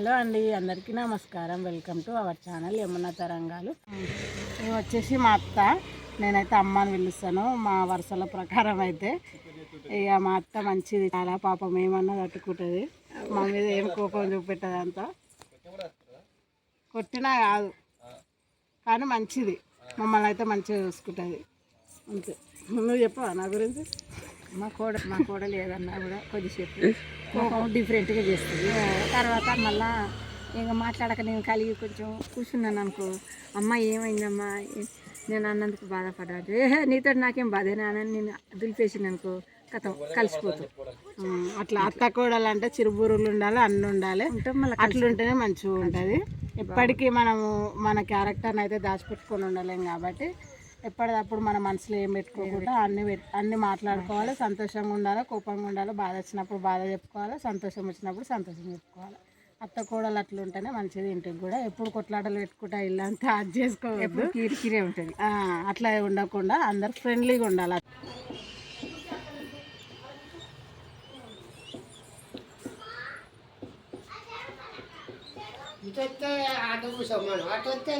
Hello అండి అందరికీ నమస్కారం. Welcome to our channel Yamuna తరంగాలు. ఇవి వచ్చేసి మా అత్త నేనైతే అమ్మని పిలుస్తాను. మా వరుసల ప్రకారం అయితే ఇక మా అత్త మంచిది చాలా పాపం ఏమన్నా తట్టుకుంటుంది. మా మీద ఏం కోపం చూపెట్టదు అంతా. కొట్టినా కాదు కానీ మంచిది. మమ్మల్ని అయితే మంచిగా చూసుకుంటుంది. అంతే. నువ్వు చెప్పవా నా గురించి? మా కోడ మా కోడలు ఏదన్నా కూడా కొద్దిసేపు కోపం డిఫరెంట్గా చేస్తుంది. తర్వాత మళ్ళా ఇంకా మాట్లాడక నేను కలిగి కొంచెం కూర్చున్నాను అనుకో అమ్మ ఏమైందమ్మా? నేను అన్నందుకు బాధపడ్డాడు ఏహే నీతో నాకేం బాధ అని నేను దులిపేసింది అనుకో కథం కలిసిపోతాం. అట్లా అత్త కోడలు అంటే చిరుబురులు ఉండాలి అన్ని ఉండాలి. మళ్ళీ అట్లుంటేనే మంచిగా ఉంటుంది. ఎప్పటికీ మనము మన క్యారెక్టర్ని అయితే దాచిపెట్టుకొని ఉండలేం కాబట్టి ఎప్పటికప్పుడు మన మనసులో ఏం పెట్టుకోకుండా అన్ని అన్ని మాట్లాడుకోవాలి. సంతోషంగా ఉండాలి కోపంగా ఉండాలి బాధ వచ్చినప్పుడు బాధ చెప్పుకోవాలి సంతోషం వచ్చినప్పుడు సంతోషం చెప్పుకోవాలి. అత్త కోడలు అట్లుంటేనే మంచిది ఇంటికి కూడా. ఎప్పుడు కొట్లాటలు పెట్టుకుంటా ఇల్లు అంతా అది చేసుకోవద్దు. ఎప్పుడు కిరికిరే ఉంటుంది. అట్లా ఉండకుండా అందరు ఫ్రెండ్లీగా ఉండాలి. ఇటు వస్తే అటు కూర్చోమను అటు వస్తే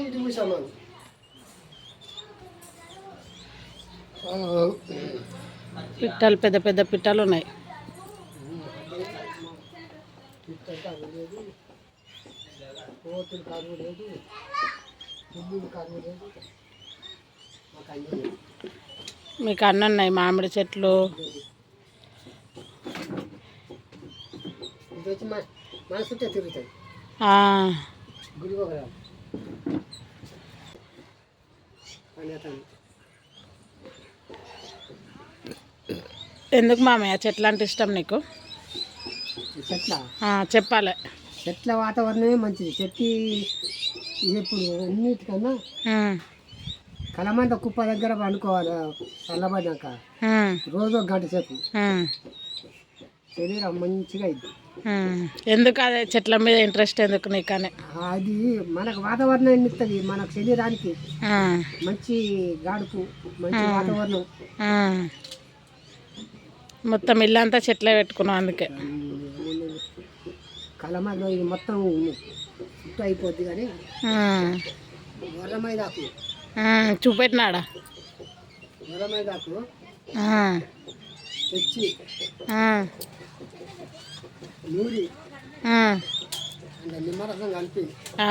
పిట్టాలు పెద్ద పెద్ద పిట్టాలు ఉన్నాయి. మీకు అన్నీ ఉన్నాయి మామిడి చెట్లు. తిరుగుతాయి వచ్చి మన మన చుట్టే తిరుగుతుంది ఆ, గుడి ఒక అని అతను ఎందుకు మామయ్య? చెట్లు అంటే ఇష్టం నీకు? చెట్ల? చెప్పాలి. చెట్ల వాతావరణమే మంచిది. చెట్టు ఇది ఇప్పుడు అన్నిటికన్నా ఉమ్, కలమంద కుప్ప దగ్గర పండుకోవాలి చల్లబడ్డాక. రోజు ఒక గంట సేపు. శరీరం మంచిగా ఉమ్. ఎందుకు అదే చెట్ల మీద ఇంట్రెస్ట్ ఎందుకు నీకని? అది మనకు వాతావరణం ఇస్తుంది మనకు శరీరానికి మంచి గాడుపు మంచి వాతావరణం. మొత్తం ఇల్లంతా చెట్లే పెట్టుకున్నాం అందుకే. కలమలో ఇది మొత్తం చుట్టూ అయిపోద్ది కానీ ఉమ్, చూపెట్టినాడా? వరమైదాకు ఆ, తెచ్చి నూరి నిమ్మరసం కలిపి ఆ,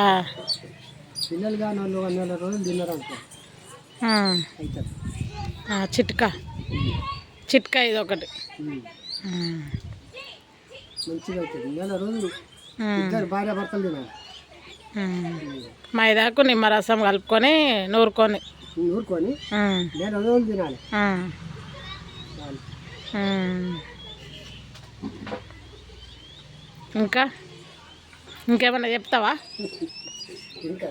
పిల్లలు కానీ వాళ్ళు ఒక నెల రోజులు. అవుతుంది ఆ, చిట్కా. చిట్కా ఇది ఒకటి. ఉమ్. ఉమ్, మంచిగా అవుతుంది నెల రోజులు ఉమ్, ఇద్దరు భార్య భర్తలు తినాలి. ఉమ్. మైదాకు నిమ్మరసం కలుపుకొని నూరుకొని. నూరుకొని ఉమ్, నెల రోజులు తినాలి. ఇంకా? ఇంకేమన్నా చెప్తావా? ఇంకా.